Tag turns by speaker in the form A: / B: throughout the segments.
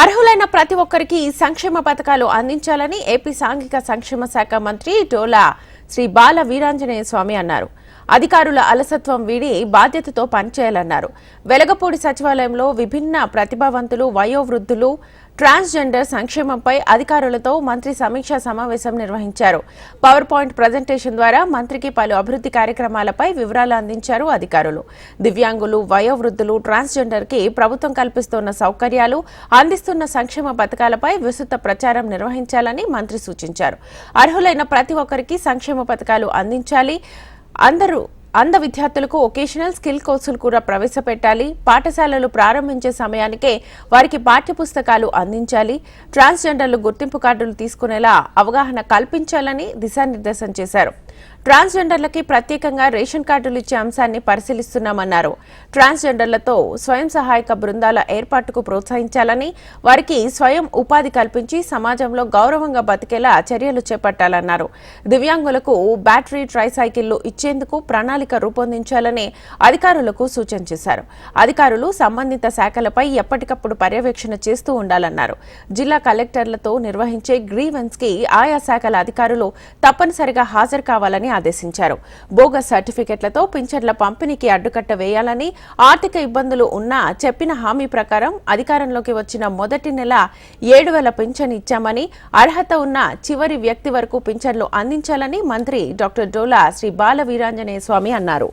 A: అర్హులైన ప్రతి ఒక్కరికి సంక్షేమ పథకాలు అందించాలని ఏపీ సాంఘిక సంక్షేమ శాఖ మంత్రి టోలా శ్రీ బాల వీరాంజనేయ స్వామి అన్నారు. అధికారుల అలసత్వం వీడి బాధ్యతతో పనిచేయాలన్నారు. వెలగపూడి సచివాలయంలో విభిన్న ప్రతిభావంతులు వయోవృద్ధులు ట్రాన్స్జెండర్ సంక్షేమంపై అధికారులతో మంత్రి సమీక్షా సమావేశం నిర్వహించారు. పవర్ పాయింట్ ప్రజెంటేషన్ ద్వారా మంత్రికి పలు అభివృద్ధి కార్యక్రమాలపై వివరాలు అందించారు అధికారులు. దివ్యాంగులు వయోవృద్ధులు ట్రాన్స్జెండర్కి ప్రభుత్వం కల్పిస్తున్న సౌకర్యాలు అందిస్తున్న సంక్షేమ పథకాలపై విస్తృత ప్రచారం నిర్వహించాలని మంత్రి సూచించారు. అర్హులైన ప్రతి ఒక్కరికి సంక్షేమ పథకాలు అందించాలి. అందరూ అంధ విద్యార్థులకు ఒకేషనల్ స్కిల్ కోర్సులు కూడా ప్రవేశపెట్టాలి. పాఠశాలలు ప్రారంభించే సమయానికే వారికి పాఠ్యపుస్తకాలు అందించాలి. ట్రాన్స్జెండర్లు గుర్తింపు కార్డులు తీసుకునేలా అవగాహన కల్పించాలని దిశానిర్దేశం చేశారు. ట్రాన్స్జెండర్లకి ప్రత్యేకంగా రేషన్ కార్డులు ఇచ్చే అంశాన్ని పరిశీలిస్తున్నామన్నారు. ట్రాన్స్జెండర్లతో స్వయం సహాయక బృందాల ఏర్పాటుకు ప్రోత్సహించాలని వారికి స్వయం ఉపాధి కల్పించి సమాజంలో గౌరవంగా బతికేలా చర్యలు చేపట్టాలన్నారు. దివ్యాంగులకు బ్యాటరీ ట్రైసైకిళ్ళు ఇచ్చేందుకు ప్రణాళిక రూపొందించాలని అధికారులకు సూచన చేశారు. అధికారులు సంబంధిత శాఖలపై ఎప్పటికప్పుడు పర్యవేక్షణ చేస్తూ ఉండాలన్నారు. జిల్లా కలెక్టర్లతో నిర్వహించే గ్రీవెన్స్కి ఆయా శాఖల అధికారులు తప్పనిసరిగా హాజరు కావాలని ఆదేశించారు. బోగస్ సర్టిఫికెట్లతో పింఛన్ల పంపిణీకి అడ్డుకట్ట వేయాలని ఆర్థిక ఇబ్బందులు ఉన్నా చెప్పిన హామీ ప్రకారం అధికారంలోకి వచ్చిన మొదటి నెల ఏడు వేల పింఛన్ ఇచ్చామని అర్హత ఉన్న చివరి వ్యక్తి వరకు పింఛన్లు అందించాలని మంత్రి డాక్టర్ డోలా శ్రీ బాల వీరాంజనేయ స్వామి కుమారస్వామి అన్నారు.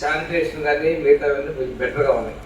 B: శానిటేషన్ కానీ మిగతావన్నీ బెటర్గా ఉన్నాయి.